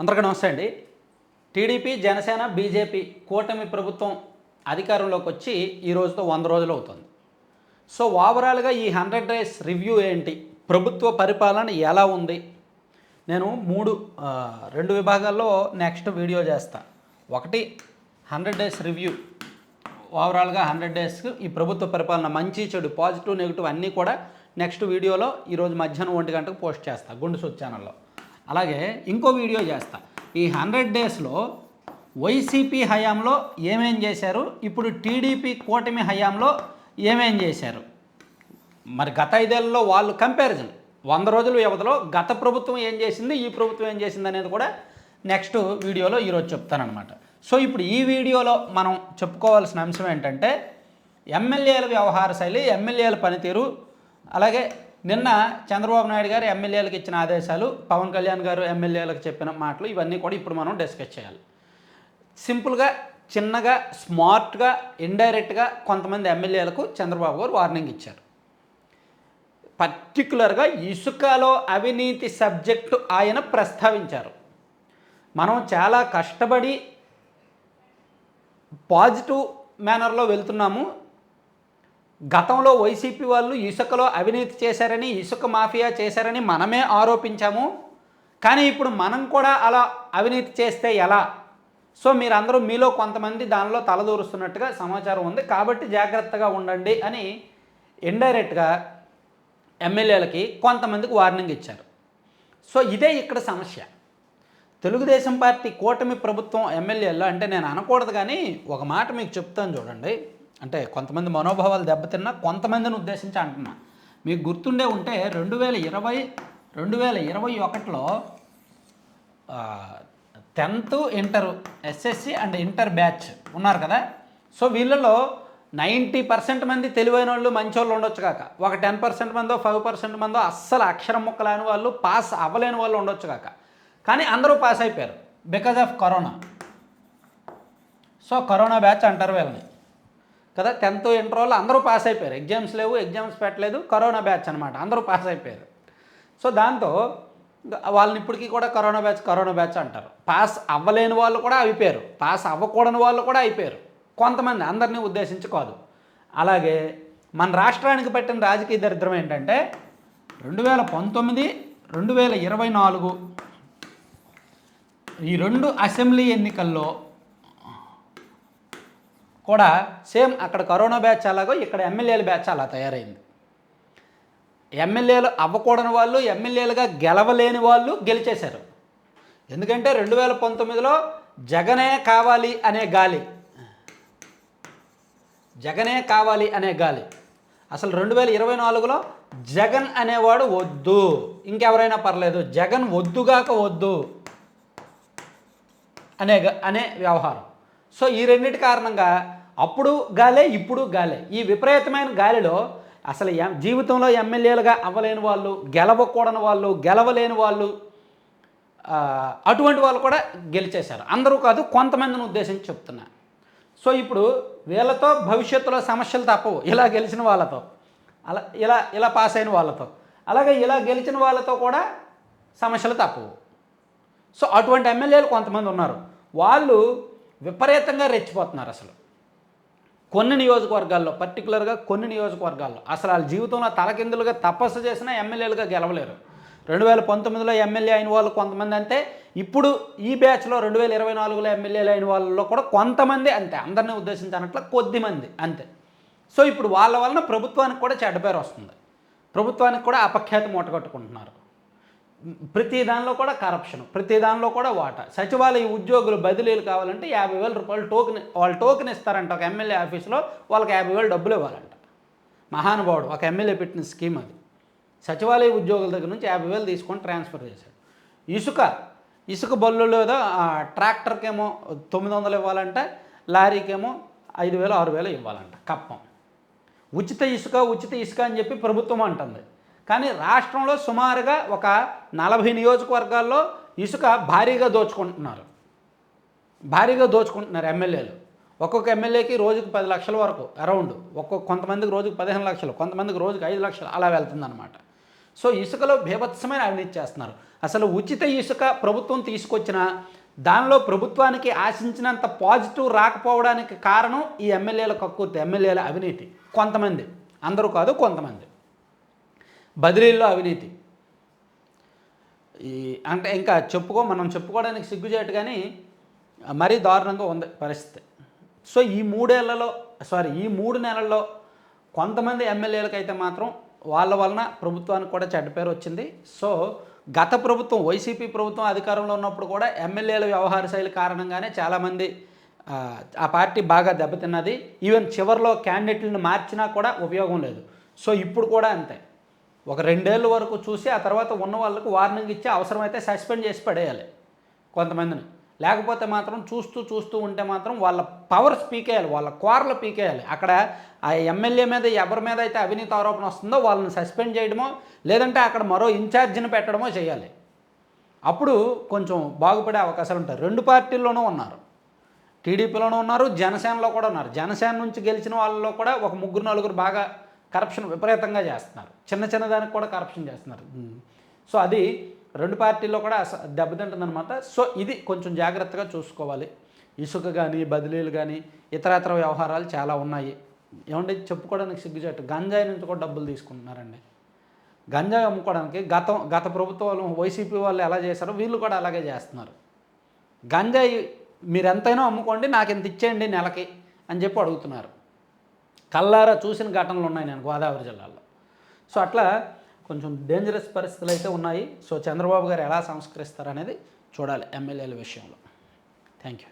అందరికీ నమస్తే అండి. టీడీపీ జనసేన బీజేపీ కూటమి ప్రభుత్వం అధికారంలోకి వచ్చి ఈ రోజుతో వంద రోజులు అవుతుంది. సో ఓవరాల్గా ఈ హండ్రెడ్ డేస్ రివ్యూ ఏంటి? ప్రభుత్వ పరిపాలన ఎలా ఉంది? నేను మూడు రెండు విభాగాల్లో నెక్స్ట్ వీడియో చేస్తా. ఒకటి హండ్రెడ్ డేస్ రివ్యూ. ఓవరాల్గా హండ్రెడ్ డేస్ ఈ ప్రభుత్వ పరిపాలన మంచి చెడు పాజిటివ్ నెగిటివ్ అన్నీ కూడా నెక్స్ట్ వీడియోలో ఈరోజు మధ్యాహ్నం ఒంటి గంటకు పోస్ట్ చేస్తా. గుండు సుత్ ఛానల్లో. అలాగే ఇంకో వీడియో చేస్తా. ఈ హండ్రెడ్ డేస్లో వైసీపీ హయాంలో ఏమేం చేశారు? ఇప్పుడు టీడీపీ కూటమి హయాంలో ఏమేం చేశారు? మరి గత ఐదేళ్ళలో వాళ్ళు కంపారిజన్. వంద రోజుల వ్యవధిలో గత ప్రభుత్వం ఏం చేసింది? ఈ ప్రభుత్వం ఏం చేసింది అనేది కూడా నెక్స్ట్ వీడియోలో ఈరోజు చెప్తానమాట సో ఇప్పుడు ఈ వీడియోలో మనం చెప్పుకోవాల్సిన అంశం ఏంటంటే ఎమ్మెల్యేల వ్యవహార శైలి ఎమ్మెల్యేల పనితీరు అలాగే నిన్న చంద్రబాబు నాయుడు గారు ఎమ్మెల్యేలకు ఇచ్చిన ఆదేశాలు పవన్ కళ్యాణ్ గారు ఎమ్మెల్యేలకు చెప్పిన మాటలు ఇవన్నీ కూడా ఇప్పుడు మనం డిస్కస్ చేయాలి. సింపుల్గా చిన్నగా స్మార్ట్గా ఇండైరెక్ట్గా కొంతమంది ఎమ్మెల్యేలకు చంద్రబాబు గారు వార్నింగ్ ఇచ్చారు. పర్టికులర్గా ఇసుకలో అవినీతి సబ్జెక్టు ఆయన ప్రస్తావించారు. మనం చాలా కష్టపడి పాజిటివ్ మేనర్లో వెళ్తున్నాము. గతంలో వైసీపీ వాళ్ళు ఇసుకలో అవినీతి చేశారని ఇసుక మాఫియా చేశారని మనమే ఆరోపించాము. కానీ ఇప్పుడు మనం కూడా అలా అవినీతి చేస్తే ఎలా? సో మీరందరూ మీలో కొంతమంది దానిలో తలదూరుస్తున్నట్టుగా సమాచారం ఉంది. కాబట్టి జాగ్రత్తగా ఉండండి అని ఇండైరెక్ట్గా ఎమ్మెల్యేలకి కొంతమందికి వార్నింగ్ ఇచ్చారు. సో ఇదే ఇక్కడ సమస్య. తెలుగుదేశం పార్టీ కూటమి ప్రభుత్వం ఎమ్మెల్యేలు అంటే నేను అనకూడదు కానీ ఒక మాట మీకు చెప్తాను చూడండి. అంటే కొంతమంది మనోభావాలు దెబ్బతిన్నా కొంతమందిని ఉద్దేశించి అంటున్నా. మీకు గుర్తుండే ఉంటే రెండు వేల ఇరవై రెండు వేల ఇరవై ఒకటిలో tenth inter SSC and inter batch ఉన్నారు కదా? సో వీళ్ళలో నైంటీ పర్సెంట్ మంది తెలివైన వాళ్ళు మంచి వాళ్ళు ఉండొచ్చు కాక. ఒక టెన్ పర్సెంట్ మందో ఫైవ్ పర్సెంట్ మందో అస్సలు అక్షరం ముక్కలేని వాళ్ళు పాస్ అవ్వలేని వాళ్ళు ఉండొచ్చు కాక. కానీ అందరూ పాస్ అయిపోయారు because of corona. So corona batch అంటారు వీళ్ళని. కదా? టెన్త్ ఇంటర్ వాళ్ళు అందరూ పాస్ అయిపోయారు. ఎగ్జామ్స్ లేవు ఎగ్జామ్స్ పెట్టలేదు కరోనా బ్యాచ్ అనమాట అందరూ పాస్ అయిపోయారు. సో దాంతో వాళ్ళని ఇప్పటికీ కూడా కరోనా బ్యాచ్ కరోనా బ్యాచ్ అంటారు. పాస్ అవ్వలేని వాళ్ళు కూడా అయిపోయారు. పాస్ అవ్వకూడని వాళ్ళు కూడా అయిపోయారు. కొంతమంది అందరినీ ఉద్దేశించి కాదు. అలాగే మన రాష్ట్రానికి పెట్టిన రాజకీయ దరిద్రం ఏంటంటే రెండు వేల పంతొమ్మిది రెండు వేల ఇరవై నాలుగు ఈ రెండు అసెంబ్లీ ఎన్నికల్లో కూడా సేమ్ అక్కడ కరోనా బ్యాచ్ అలాగో ఇక్కడ ఎమ్మెల్యేల బ్యాచ్ అలా తయారైంది. ఎమ్మెల్యేలు అవ్వకూడని వాళ్ళు ఎమ్మెల్యేలుగా గెలవలేని వాళ్ళు గెలిచేశారు. ఎందుకంటే రెండు వేల పంతొమ్మిదిలో జగనే కావాలి అనే గాలి. జగనే కావాలి అనే గాలి. అసలు రెండు వేల ఇరవై నాలుగులో జగన్ అనేవాడు వద్దు. ఇంకెవరైనా పర్లేదు జగన్ వద్దుగాక వద్దు అనే గ- అనే వ్యవహారం. సో ఈ రెండింటి కారణంగా అప్పుడు గాలే ఇప్పుడు గాలే. ఈ విపరీతమైన గాలిలో అసలు ఎం- జీవితంలో ఎమ్మెల్యేలుగా అవ్వలేని వాళ్ళు గెలవకూడని వాళ్ళు గెలవలేని వాళ్ళు అటువంటి వాళ్ళు కూడా గెలిచేశారు. అందరూ కాదు కొంతమందిని ఉద్దేశించి చెప్తున్నా. సో ఇప్పుడు వీళ్ళతో భవిష్యత్తులో సమస్యలు తప్పవు. ఇలా గెలిచిన వాళ్ళతో. అలా ఇలా ఇలా పాస్ అయిన వాళ్ళతో. అలాగే ఇలా గెలిచిన వాళ్ళతో కూడా సమస్యలు తప్పవు. సో అటువంటి ఎమ్మెల్యేలు కొంతమంది ఉన్నారు. వాళ్ళు విపరీతంగా రెచ్చిపోతున్నారు అసలు. కొన్ని నియోజకవర్గాల్లో పర్టికులర్గా కొన్ని నియోజకవర్గాల్లో అసలు వాళ్ళ జీవితంలో తలకిందులుగా తపస్సు చేసినా ఎమ్మెల్యేలుగా గెలవలేరు. రెండు వేల పంతొమ్మిదిలో ఎమ్మెల్యే అయిన వాళ్ళు కొంతమంది అంతే ఇప్పుడు ఈ బ్యాచ్లో రెండు వేల ఇరవై నాలుగులో ఎమ్మెల్యేలు అయిన వాళ్ళలో కూడా కొంతమంది అంతే అందరినీ ఉద్దేశించినట్లు కొద్ది మంది అంతే. సో ఇప్పుడు వాళ్ళ వలన ప్రభుత్వానికి కూడా చెడ్డ పేరు వస్తుంది. ప్రభుత్వానికి కూడా అపఖ్యాతి మూటగట్టుకుంటున్నారు ప్రతి దానిలో కూడా కరప్షన్ ప్రతి దానిలో కూడా వాటా. సచివాలయ ఉద్యోగులు బదిలీలు కావాలంటే యాభై వేల రూపాయలు టోకెన్ వాళ్ళు టోకెన్ ఇస్తారంట. ఒక ఎమ్మెల్యే ఆఫీస్లో వాళ్ళకి యాభై వేలు డబ్బులు ఇవ్వాలంట. మహానుభావుడు ఒక ఎమ్మెల్యే పెట్టిన స్కీమ్ అది. సచివాలయ ఉద్యోగుల దగ్గర నుంచి యాభై వేలు తీసుకొని ట్రాన్స్ఫర్ చేశాడు. ఇసుక ఇసుక బల్లులో ఏదో ట్రాక్టర్కేమో తొమ్మిది వందలు ఇవ్వాలంట లారీకేమో ఐదు వేలు ఆరు వేలు ఇవ్వాలంట కప్పం. ఉచిత ఇసుక ఉచిత ఇసుక అని చెప్పి ప్రభుత్వం అంటుంది. కానీ రాష్ట్రంలో సుమారుగా ఒక నలభై నియోజకవర్గాల్లో ఇసుక భారీగా దోచుకుంటున్నారు. భారీగా దోచుకుంటున్నారు ఎమ్మెల్యేలు. ఒక్కొక్క ఎమ్మెల్యేకి రోజుకు పది లక్షల వరకు అరౌండ్ ఒక్కొక్క కొంతమందికి రోజుకి పదిహేను లక్షలు కొంతమందికి రోజుకి ఐదు లక్షలు అలా వెళ్తుందన్నమాట. సో ఇసుకలో భీభత్సమైన అవినీతి చేస్తున్నారు. అసలు ఉచిత ఇసుక ప్రభుత్వం తీసుకొచ్చిన దానిలో ప్రభుత్వానికి ఆశించినంత పాజిటివ్ రాకపోవడానికి కారణం ఈ ఎమ్మెల్యేల కక్కుర్తి ఎమ్మెల్యేల అవినీతి. కొంతమంది. అందరూ కాదు కొంతమంది. బదిలీల్లో అవినీతి. ఈ అంటే ఇంకా చెప్పుకో మనం చెప్పుకోవడానికి సిగ్గుచేటు కానీ మరీ దారుణంగా ఉంది పరిస్థితి. సో ఈ మూడేళ్ళలో సారీ ఈ మూడు నెలల్లో కొంతమంది ఎమ్మెల్యేలకైతే మాత్రం వాళ్ళ వలన ప్రభుత్వానికి కూడా చెడ్డ పేరు వచ్చింది. సో గత ప్రభుత్వం వైసీపీ ప్రభుత్వం అధికారంలో ఉన్నప్పుడు కూడా ఎమ్మెల్యేల వ్యవహార శైలి కారణంగానే చాలామంది ఆ, పార్టీ బాగా దెబ్బతిన్నది. ఈవెన్ చివరిలో క్యాండిడేట్లను మార్చినా కూడా ఉపయోగం లేదు. సో ఇప్పుడు కూడా అంతే. ఒక రెండేళ్ళ వరకు చూసి ఆ తర్వాత ఉన్న వాళ్ళకు వార్నింగ్ ఇచ్చి అవసరమైతే సస్పెండ్ చేసి పడేయాలి కొంతమందిని. లేకపోతే మాత్రం చూస్తూ చూస్తూ ఉంటే మాత్రం వాళ్ళ పవర్స్ పీకేయాలి వాళ్ళ కోరలు పీకేయాలి. అక్కడ ఆ ఎమ్మెల్యే మీద ఎవరి మీద అయితే అవినీతి ఆరోపణ వస్తుందో వాళ్ళని సస్పెండ్ చేయడమో లేదంటే అక్కడ మరో ఇన్ఛార్జిని పెట్టడమో చేయాలి. అప్పుడు కొంచెం బాగుపడే అవకాశాలు ఉంటాయి. రెండు పార్టీల్లోనూ ఉన్నారు. టీడీపీలోనూ ఉన్నారు జనసేనలో కూడా ఉన్నారు. జనసేన నుంచి గెలిచిన వాళ్ళలో కూడా ఒక ముగ్గురు నలుగురు బాగా కరప్షన్ విపరీతంగా చేస్తున్నారు. చిన్న చిన్న దానికి కూడా కరప్షన్ చేస్తున్నారు. సో అది రెండు పార్టీల్లో కూడా దెబ్బతింటుందన్నమాట. సో ఇది కొంచెం జాగ్రత్తగా చూసుకోవాలి. ఇసుక కానీ బదిలీలు కానీ ఇతరత్ర వ్యవహారాలు చాలా ఉన్నాయి. ఏమంటే చెప్పుకోవడానికి సిగ్గుచేటు? గంజాయి నుంచి కూడా డబ్బులు తీసుకుంటున్నారండి. గంజాయి అమ్ముకోవడానికి గతం గత ప్రభుత్వాలు వైసీపీ వాళ్ళు ఎలా చేశారో వీళ్ళు కూడా అలాగే చేస్తున్నారు. గంజాయి మీరు ఎంతైనా అమ్ముకోండి నాకు ఇంత ఇచ్చేయండి నెలకి అని చెప్పి అడుగుతున్నారు. కల్లారా చూసిన ఘటనలు ఉన్నాయి నేను గోదావరి జిల్లాలో. సో అట్లా కొంచెం డేంజరస్ పరిస్థితులు అయితే ఉన్నాయి. సో చంద్రబాబు గారు ఎలా సంస్కరిస్తారు అనేది చూడాలి ఎమ్మెల్యేల విషయంలో. Thank you